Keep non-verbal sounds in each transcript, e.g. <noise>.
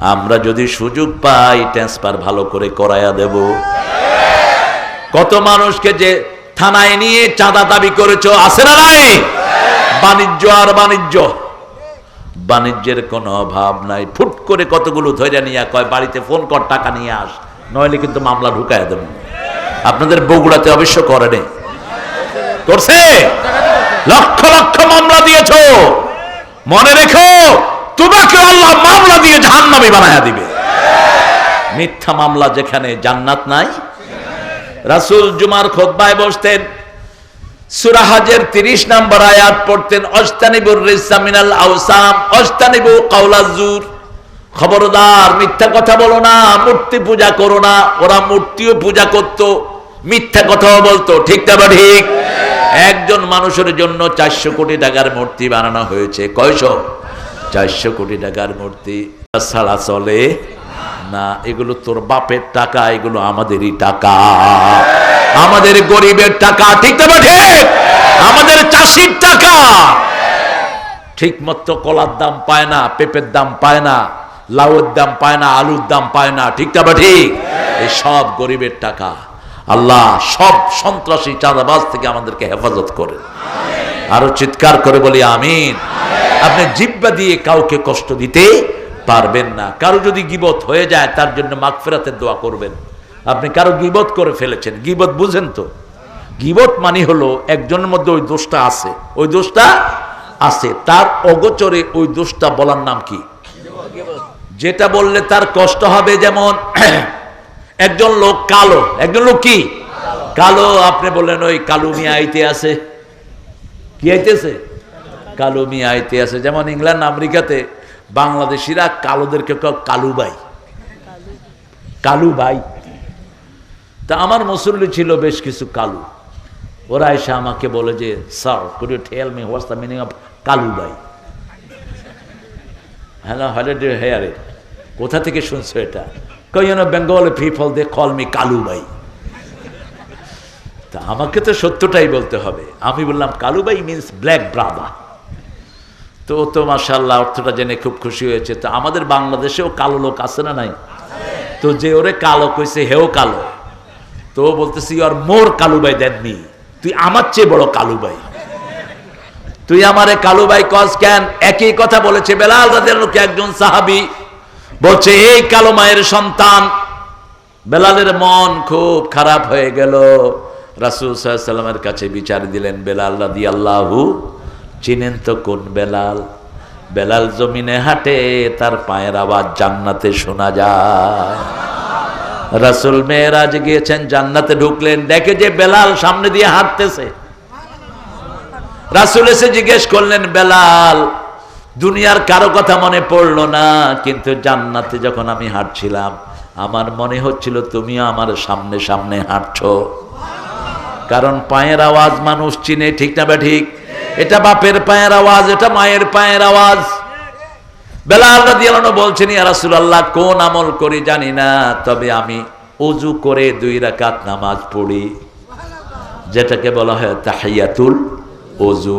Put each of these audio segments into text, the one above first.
আমরা যদি সুযোগ পাই ট্রান্সফার ভালো করে করায়া দেব। কত মানুষকে যে থানায় নিয়ে চাঁদা দাবি করেছ, আছে না নাই? বাণিজ্য আর বাণিজ্য। বাণিজ্যের কোনো অভাব নাই। ফুট করে কতগুলো ধৈর্য নিয়ে কয়, বাড়িতে ফোন কর, টাকা নিয়ে আস। নইলে কিন্তু মামলা ঢুকায় দেব। আপনাদের বগুড়াতে অবশ্য করেনি করছে? লক্ষ লক্ষ মামলা দিয়েছ। মনে রেখো। তোমাকে আল্লাহ মামলা দিয়ে জাহান্নামী বানায়া দিবে। মিথ্যা মামলা যেখানে জান্নাত নাই। রাসূল জুমার খোদ্বায় বসতেন সুরাহাজের তিরিশ নম্বর আয়াত পড়তেন আউসাম অস্তানিবু কাউলাজুর খবরদার মিথ্যা কথা বলো না মূর্তি পূজা করো না ওরা মূর্তিও পূজা করত মিথ্যা কথাও বলতো ঠিক বা ঠিক? একজন মানুষের জন্য চারশো কোটি টাকার মূর্তি বানানো হয়েছে। কয়শো? চারশো কোটি টাকার মূর্তি। ছাড়া চলে না। এগুলো তোর বাপের টাকা, এগুলো আমাদেরই টাকা। আমাদের গরিবের টাকা, ঠিক না ঠিক আমাদের চাষির টাকা। ঠিক মতো কলার দাম পায় না, পেঁপের দাম পায় না, লাউয়ের দাম পায় না, আলুর দাম পায় না, ঠিক না ঠিক এই সব গরিবের টাকা। আল্লাহ সব সন্ত্রাসী চাঁদাবাজ থেকে আমাদেরকে হেফাজত করে আরও চিৎকার করে বলি, আমিন। আপনি জিব্বা দিয়ে কাউকে কষ্ট দিতে পারবেন না। কারও যদি গিবত হয়ে যায়, তার জন্য মাগফিরাতের দোয়া করবেন। আপনি কারও গিবত করে ফেলেছেন। গিবত বুঝেন তো? গিবত মানে হলো একজনের মধ্যে ওই দোষটা আছে। ওই দোষটা আছে। তার অগোচরে ওই দোষটা বলার নাম কি? যেটা বললে তার কষ্ট হবে যেমন <clears throat> একজন লোক কালো। একজন লোক কি? কালো। আপনি বললেন, ওই কালু মিয়া আইতে আছে। কি আইতেছে? কালো মিয়া আইতে আছে। যেমন ইংল্যান্ড, আমেরিকাতে বাংলাদেশিরা কালোদেরকে কালু ভাই। কালু ভাই। তা আমার মুসল্লি ছিল বেশ কিছু কালু। ওরা এসে আমাকে বলে যে, sir could you tell me what's the meaning of Kalu bhai? Hello hello do hair কোথা থেকে শুনছো এটা? কই Bengali people they call me Kalu bhai. তা আমাকে তো সত্যটাই বলতে হবে। আমি বললাম, কালুবাই মিন্স ব্ল্যাক ব্রাদার তো তো মাসাল্লাহ অর্থটা জেনে খুব খুশি হয়েছে। তো আমাদের বাংলাদেশেও কালো লোক আছে না নাই? তো যে ওরে কালো কইছে, হেও কালো। তো বলতেছি আর মোর কালুবাই দেন তুই আমার চেয়ে বড় কালুবাই। তুই আমারে কালুবাই কস কেন? একই কথা বলেছে বেলাল তাদের লোকে একজন সাহাবি। বলছে, এই কালো মায়ের সন্তান, বেলালের মন খুব খারাপ হয়ে গেল। রাসুল সাল্লামের কাছে বিচার দিলেন, বেলাল রাদি আল্লাহু চিনেন তো কোন বেলাল? বেলাল জমিনে হাঁটে, তার পায়ের আওয়াজ জান্নাতে শোনা যায়। রাসুল মেয়েরাজ গিয়েছেন, জান্নাতে ঢুকলেন, দেখে যে বেলাল সামনে দিয়ে হাঁটতেছে। রাসুল এসে জিজ্ঞেস করলেন, বেলাল, দুনিয়ার কারও কথা মনে পড়ল না, কিন্তু জান্নাতে যখন আমি হাঁটছিলাম, আমার মনে হচ্ছিল তুমিও আমার সামনে সামনে হাঁটছো। কারণ পায়ের আওয়াজ মানুষ চিনে, ঠিক না বা ঠিক এটা বাপের পায়ের আওয়াজ, এটা মায়ের পায়ের আওয়াজ। বেলাল রাদিয়াল্লাহু বলছেন, ইয়া কোন আমল করি জানি না, তবে আমি অজু করে দুই রাকাত নামাজ পড়ি। যেটাকে বলা হয় তাহিয়াতুল অজু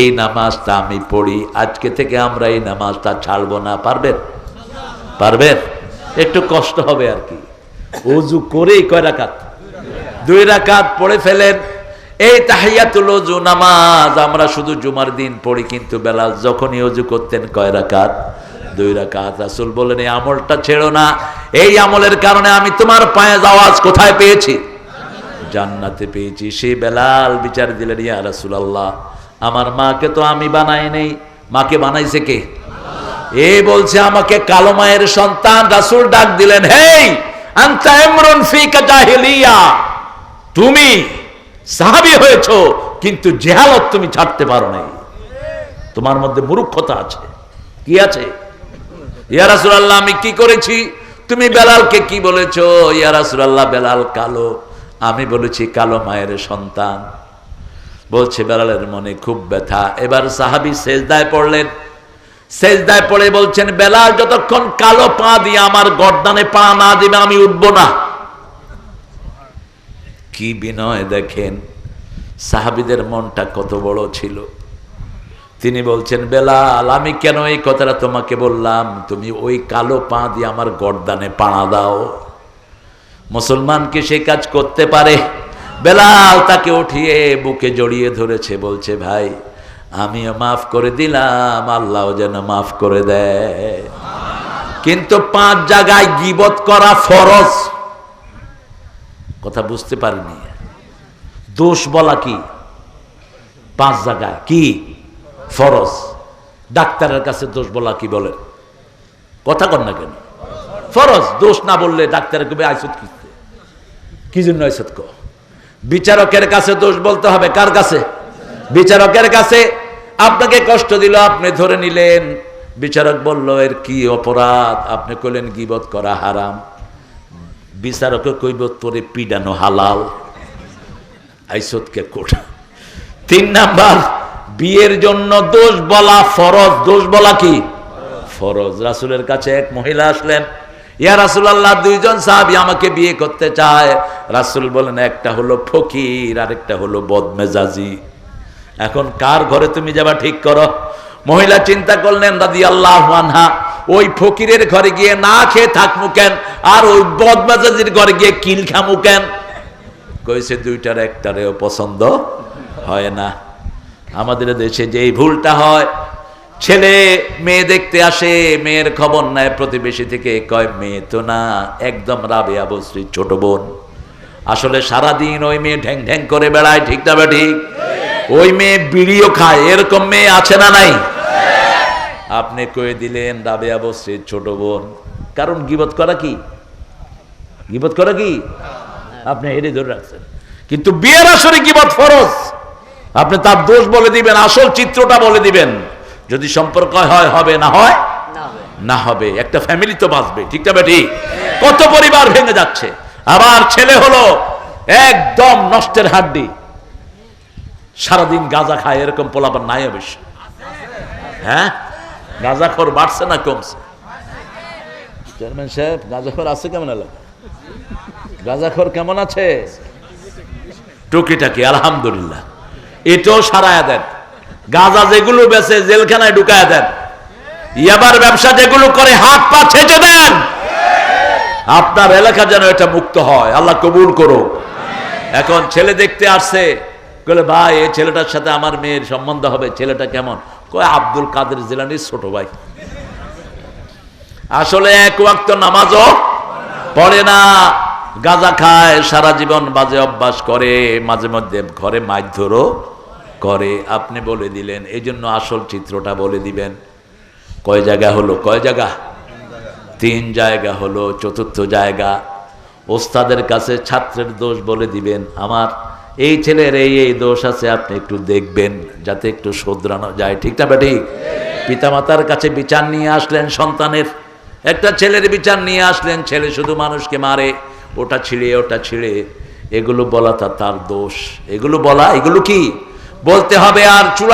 এই নামাজটা আমি পড়ি, আজকে থেকে আমরা এই নামাজটা ছাড়বো না, পারবেন? পারবেন? একটু কষ্ট হবে আর কি। অজু করেই কয় রাকাত? দুই রাকাত পড়ে ফেলেন। এই তাহিয়াতুল অজু নামাজ আমরা শুধু জুমার দিন পড়ি, কিন্তু বেলাল যখনই অজু করতেন কয় রাকাত? দুই রাকাত। রাসূল বলেন এই আমলটা ছেড়ো না। এই আমলের কারণে আমি তোমার পায়ে আওয়াজ কোথায় পেয়েছি? জান্নাতে পেয়েছি। সেই বেলাল বিচার দিলেন, ইয়া রাসূলুল্লাহ, আমার মাকে তো আমি বানাই নেই। মাকে বানাইছে কে? এ বলছে, আমাকে কালো মায়ের সন্তান রাসূল ডাক দিলেন, হেই, আনতা ইমরুন ফিকা জাহিলিয়া। তুমি সাহাবি হয়েছ, কিন্তু জেহালত তুমি ছাড়তে পারো নাই তোমার মধ্যে মূর্খতা আছে। কি আছে? ইয়া রাসূলুল্লাহ, আমি কি করেছি? তুমি বেলালকে কি বলেছ? ইয়া রাসূলুল্লাহ, বেলাল কালো। আমি বলেছি, কালো মায়ের সন্তান। বলছে, বেলালের মনে খুব ব্যথা। এবার সাহাবি সেজদায় পড়লেন। সেজদায় পড়ে বলছেন, বেলাল, যতক্ষণ কালো পা দিয়ে আমার গর্দানে পা না দিবে, আমি উঠব না। কি বিনয় দেখেন? সাহাবিদের মনটা কত বড় ছিল। তিনি বলছেন, বেলাল, আমি কেন এই কথাটা তোমাকে বললাম? তুমি ওই কালো পা দিয়ে আমার গর্দানে পাড়া দাও। মুসলমান কি সে কাজ করতে পারে? বেলাল তাকে উঠিয়ে বুকে জড়িয়ে ধরেছে, বলছে, ভাই, আমিও মাফ করে দিলাম আল্লাহ যেন মাফ করে দেয়। কিন্তু পাঁচ জায়গায় গিবত করা ফরজ। কথা বুঝতে পারিনি। দোষ বলা কি? পাঁচ জায়গায়। কি? ফরজ। ডাক্তারের কাছে দোষ বলা কি বলে? কথা কর না কেন? ফরজ। দোষ না বললে ডাক্তারের কবে আইসত কি? কি জন্য আইসত ক? বিচারকের কাছে দোষ বলতে হবে কার কাছে? বিচারকের কাছে। আপনাকে কষ্ট দিল, আপনি ধরে নিলেন। বিচারক বলল, এর কি অপরাধ? আপনি কইলেন গিবত করা হারাম। বিচারকে কইব তোরে পিডানো হালাল? আইসতকে কোটা। তিন নাম্বার বিয়ের জন্য দোষ বলা ফরজ দোষ বলা কি? ফরজ রাসুলের কাছে এক মহিলা আসলেন। ইয়া রাসুল আল্লাহ দুইজন সাহাবি আমাকে বিয়ে করতে চায়। রাসুল বলেন একটা হলো ফকির আর একটা হলো বদমেজাজি। এখন কার ঘরে তুমি যাবা ঠিক করো? মহিলা চিন্তা করলেন দাদি আল্লাহ আনহা ওই ফকিরের ঘরে গিয়ে না খেয়ে থাকমু কেন? আর ওই বদমেজাজির ঘরে গিয়ে কিল খামু কেন? কইছে দুইটার একটারেও পছন্দ হয় না। আমাদের দেশে যে ভুলটা হয় ছেলে মেয়ে দেখতে আসে মেয়ের খবর নেয় প্রতিবেশী থেকে কয় মেয়ে তো না একদম রাবে আবশ্রী ছোট বোন। আসলে সারাদিন ওই মেয়ে ঢ্যাং ঢ্যাং করে বেড়ায় ঠিক না বা ঠিক। ওই মেয়ে বিড়িও খায় এরকম মেয়ে আছে না নাই? আপনি কয়ে দিলেন রাবে আবশ্রীর ছোট বোন। কারণ গিবত করা কি? গিবত করা কি? আপনি হেরে ধরে রাখছেন। কিন্তু বিয়ের আসরে গিবত ফরজ। আপনি তার দোষ বলে দিবেন আসল চিত্রটা বলে দিবেন। যদি সম্পর্ক হয় হবে না হয়? না হবে। একটা ফ্যামিলি তো বাঁচবে ঠিক না ঠিক কত পরিবার ভেঙে যাচ্ছে। আবার ছেলে হলো একদম নষ্টের হাড্ডি। সারাদিন গাঁজা খায় এরকম পোলাপান নাই অবশ্য। হ্যাঁ? গাঁজাখোর বাড়ছে না কমছে? চেয়ারম্যান সাহেব গাঁজাখোর আছে কেমন এলাকা গাঁজাখোর কেমন আছে? টুকিটাকি, আলহামদুলিল্লাহ। এটাও সারায় দেন। গাঁজা যেগুলো বেছে জেলখানায় ঢুকায় দেন। ইয়াবার ব্যবসা যেগুলো করে, হাত পা ছেঁচে দেন। আপনার এলাকা যেন এটা মুক্ত হয়। আল্লাহ কবুল করো এখন ছেলে দেখতে আসছে। বলে ভাই, এই ছেলেটার সাথে আমার মেয়ের সম্বন্ধ হবে, ছেলেটা কেমন? কয়, আব্দুল কাদের জিলানির ছোট ভাই। আসলে এক ওয়াক্ত নামাজও পড়ে না। গাঁজা খায়, সারা জীবন বাজে অভ্যাস করে, মাঝে মধ্যে ঘরে মারধরও করে। আপনি বলে দিলেন এই জন্য আসল চিত্রটা বলে দিবেন। কয় জায়গা হলো? কয় জায়গা? তিন জায়গা হলো, চতুর্থ জায়গা। ওস্তাদের কাছে ছাত্রের দোষ বলে দিবেন। আমার এই ছেলের এই এই দোষ আছে, আপনি একটু দেখবেন, যাতে একটু শোধরানো যায়। ঠিক না ঠিক পিতামাতার কাছে বিচার নিয়ে আসলেন সন্তানের। একটা ছেলের বিচার নিয়ে আসলেন, ছেলে শুধু মানুষকে মারে। ওটা ছিঁড়ে ওটা ছিঁড়ে এগুলো বলা তার দোষ। এগুলো বলা, এগুলো কি? বলতে হবে আর চূড়া